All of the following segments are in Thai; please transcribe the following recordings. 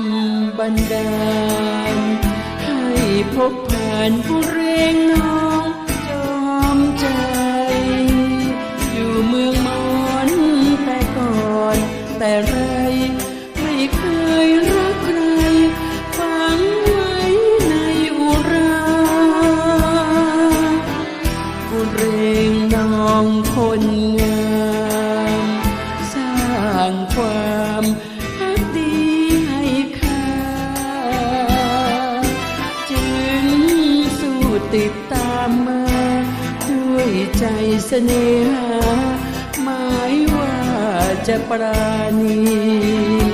ำบันดาลให้พบผ่านผู้เรงน้องจอมใจ อยู่เมืองมอนแต่ก่อนแต่ไรไม่เคยรักใครฝังไว้ในอุราบุเรงน้องคนงาม สร้างความ ติดตามมา ด้วยใจเสน่หาหมายว่าจะปราณี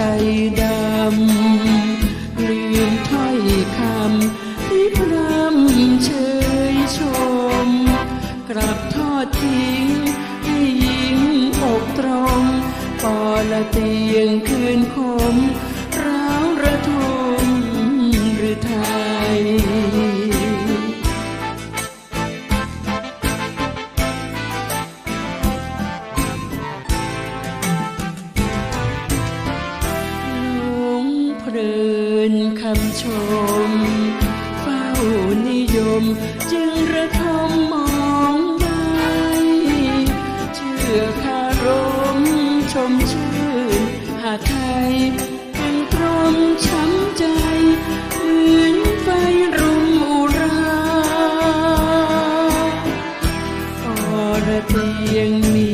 ใจดำ ลืมถ้อยคำที่พรำเชยชม กลับทอดทิ้งให้หญิงอกตรงปอละเตียงคืำชม เฝ้านิยม จึงระทมมองใบเชื่อคารมชมชื่น หาไทยยังตรมช้ำใจ เหมือนไฟรุมอุราอรเตียงมี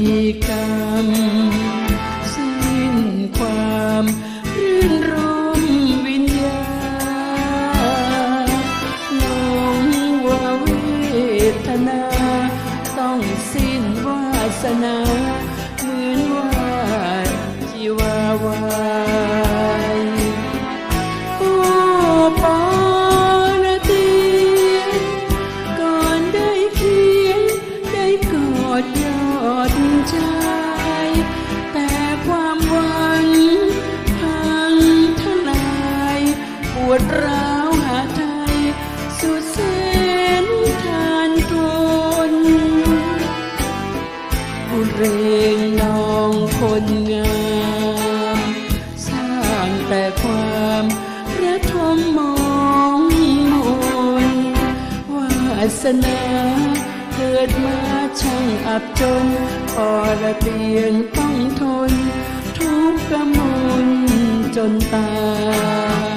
กรรม สนาเหมือนว่าจีวาวายโอ้ปอนเตียงก่อนได้เขียนได้กอดยอดใจ เรงนองคนงามสร้างแต่ความระทมมองมนวาสนาเกิดมาช่างอับจนปอระเตียงต้องทน ทุกข์กำมลจนตาย